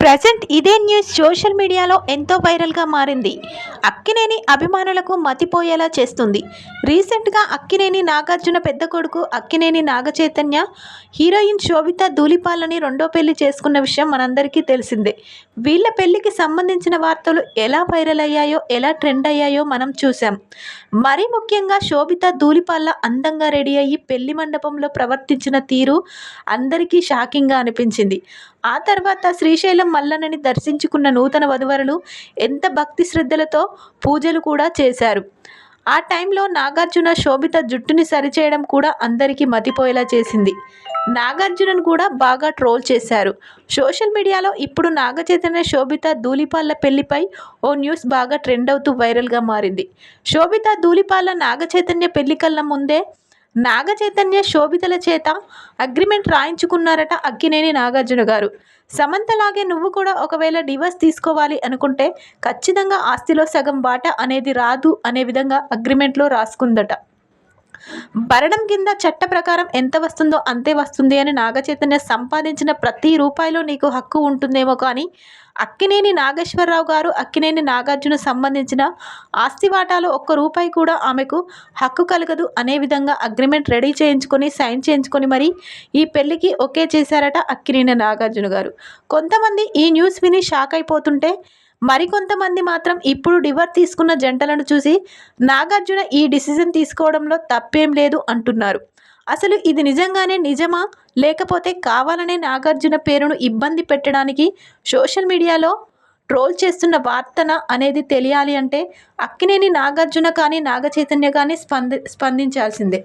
Present ఇదే news social మీడియాలో ఎంతో వైరల్గా మారింది. అక్కినేని అభిమానులకు మతిపోయేలా చేస్తుంది. రీసెంట్గా అక్కినేని నాగార్జున పెద్ద కొడుకు అక్కినేని నాగచైతన్య హీరోయిన్ శోభిత ధూళిపాలని రెండో పెళ్ళి చేసుకున్న విషయం మనందరికీ తెలిసిందే. వీళ్ళ పెళ్ళికి సంబంధించిన వార్తలు ఎలా వైరల్ అయ్యాయో ఎలా ట్రెండ్ అయ్యాయో మనం చూసాం మరీ ముఖ్యంగా శోభిత ధూళిపాల అందంగా రెడీ అయ్యి పెళ్ళి మండపంలో ప్రవర్తించిన తీరు అందరికీ షాకింగ్గా అనిపించింది. ఆ తర్వాత శ్రీశైలం మల్లన్నని దర్శించుకున్న నూతన వధువరులు ఎంత భక్తి శ్రద్ధలతో పూజలు కూడా చేశారు. ఆ టైంలో నాగార్జున శోభిత జుట్టుని సరిచేయడం కూడా అందరికీ మతిపోయేలా చేసింది. నాగార్జునను కూడా బాగా ట్రోల్ చేశారు. సోషల్ మీడియాలో ఇప్పుడు నాగచైతన్య శోభిత ధూళిపాల్ల పెళ్ళిపై ఓ న్యూస్ బాగా ట్రెండ్ అవుతూ వైరల్గా మారింది. శోభిత ధూళిపాల్ల నాగచైతన్య పెళ్ళి కళ్ళ ముందే నాగ చైతన్య శోభితల చేత అగ్రిమెంట్ రాయించుకున్నారట అక్కినేని నాగార్జున గారు. సమంతలాగే నువ్వు కూడా ఒకవేళ డివర్స్ తీసుకోవాలి అనుకుంటే ఖచ్చితంగా ఆస్తిలో సగం వాటా అనేది రాదు అనే విధంగా అగ్రిమెంట్లో రాసుకుందట. భరణం కింద చట్ట ప్రకారం ఎంత వస్తుందో అంతే వస్తుంది అని నాగచైతన్య సంపాదించిన ప్రతి రూపాయిలో నీకు హక్కు ఉంటుందేమో కానీ అక్కినేని నాగేశ్వరరావు గారు అక్కినేని నాగార్జున సంబంధించిన ఆస్తి వాటాలో ఒక్క రూపాయి కూడా ఆమెకు హక్కు కలగదు. అనే విధంగా అగ్రిమెంట్ రెడీ చేయించుకొని సైన్ చేయించుకొని మరి ఈ పెళ్ళికి ఓకే చేశారట అక్కినేని నాగార్జున గారు. కొంతమంది ఈ న్యూస్ విని షాక్ అయిపోతుంటే మరికొంతమంది మాత్రం ఇప్పుడు డివర్ తీసుకున్న జంటలను చూసి నాగార్జున ఈ డిసిజన్ తీసుకోవడంలో తప్పేం లేదు అంటున్నారు. అసలు ఇది నిజంగానే నిజమా? లేకపోతే కావాలనే నాగార్జున పేరును ఇబ్బంది పెట్టడానికి సోషల్ మీడియాలో ట్రోల్ చేస్తున్న వార్తన అనేది తెలియాలి అంటే అక్కినేని నాగార్జున కానీ నాగచైతన్య కానీ స్పంది స్పందించాల్సిందే.